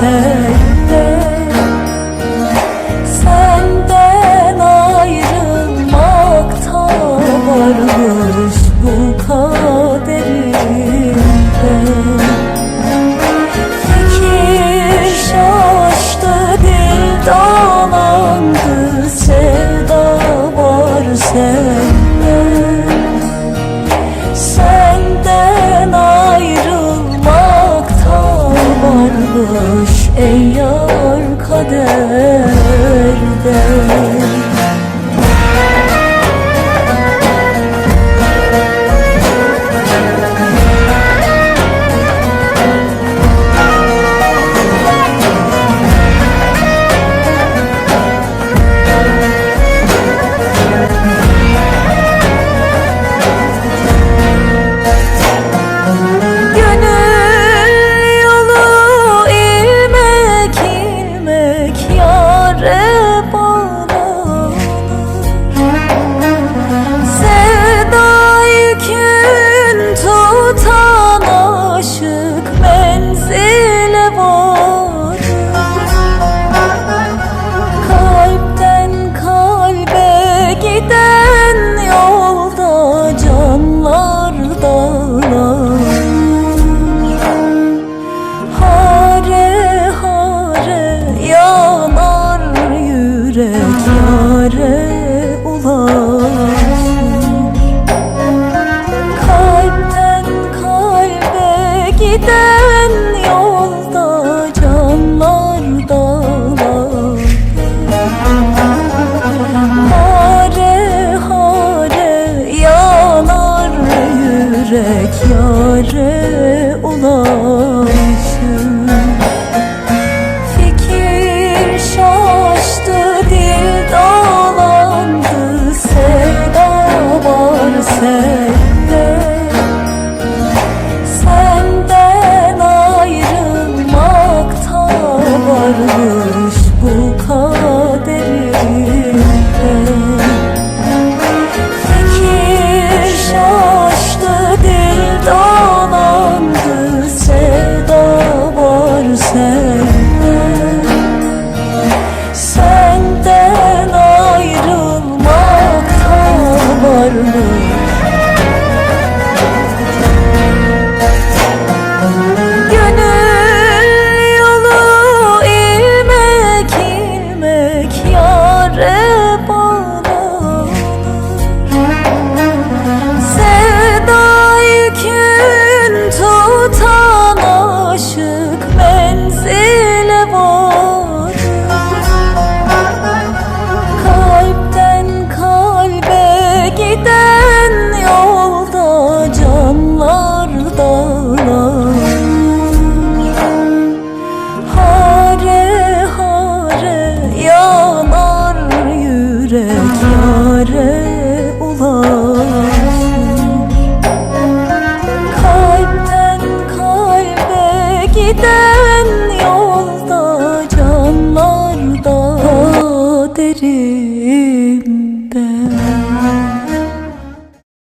say kader derde menzile varır Kalpten kalbe giden yolda canlar dağlar. Hare hare yanar yürek yare gider yürek yare olan the